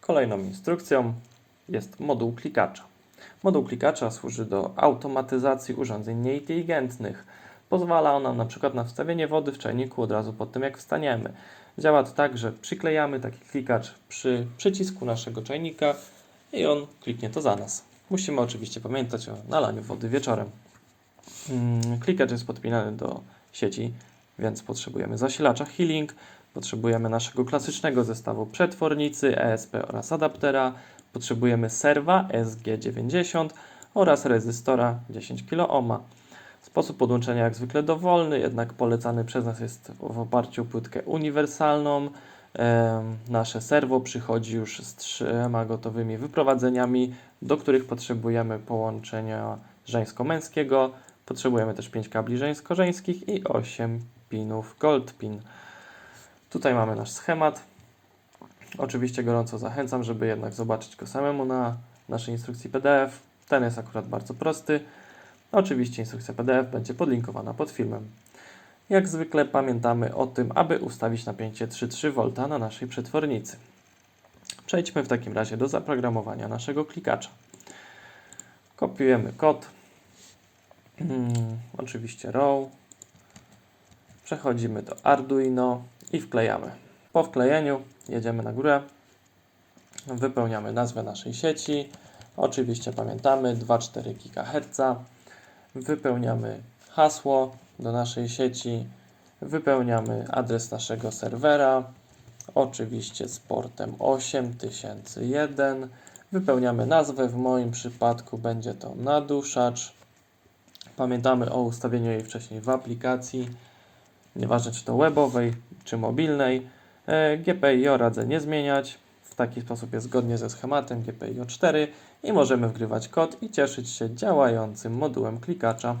Kolejną instrukcją jest moduł klikacza. Moduł klikacza służy do automatyzacji urządzeń nieinteligentnych. Pozwala on nam na przykład na wstawienie wody w czajniku od razu po tym, jak wstaniemy. Działa to tak, że przyklejamy taki klikacz przy przycisku naszego czajnika i on kliknie to za nas. Musimy oczywiście pamiętać o nalaniu wody wieczorem. Mm, Klikacz jest podpinany do sieci, więc potrzebujemy zasilacza Healing, potrzebujemy naszego klasycznego zestawu przetwornicy ESP oraz adaptera, potrzebujemy serwa SG90 oraz rezystora 10 kΩ. Sposób podłączenia jak zwykle dowolny, jednak polecany przez nas jest w oparciu o płytkę uniwersalną. Nasze serwo przychodzi już z trzema gotowymi wyprowadzeniami, do których potrzebujemy połączenia żeńsko-męskiego. Potrzebujemy też 5 kabli żeńsko-żeńskich i 8 pinów gold pin. Tutaj mamy nasz schemat. Oczywiście gorąco zachęcam, żeby jednak zobaczyć go samemu na naszej instrukcji PDF. Ten jest akurat bardzo prosty. Oczywiście instrukcja PDF będzie podlinkowana pod filmem. Jak zwykle pamiętamy o tym, aby ustawić napięcie 3,3 V na naszej przetwornicy. Przejdźmy w takim razie do zaprogramowania naszego klikacza. Kopiujemy kod. Mm, oczywiście row. Przechodzimy do Arduino i wklejamy. Po wklejeniu jedziemy na górę. Wypełniamy nazwę naszej sieci. Oczywiście pamiętamy 2,4 GHz. Wypełniamy hasło do naszej sieci. Wypełniamy adres naszego serwera. Oczywiście z portem 8001. Wypełniamy nazwę. W moim przypadku będzie to naduszacz. Pamiętamy o ustawieniu jej wcześniej w aplikacji. Nieważne czy to webowej, czy mobilnej. E, GPIO radzę nie zmieniać. W taki sposób jest zgodnie ze schematem GPIO 4 i możemy wgrywać kod i cieszyć się działającym modułem klikacza.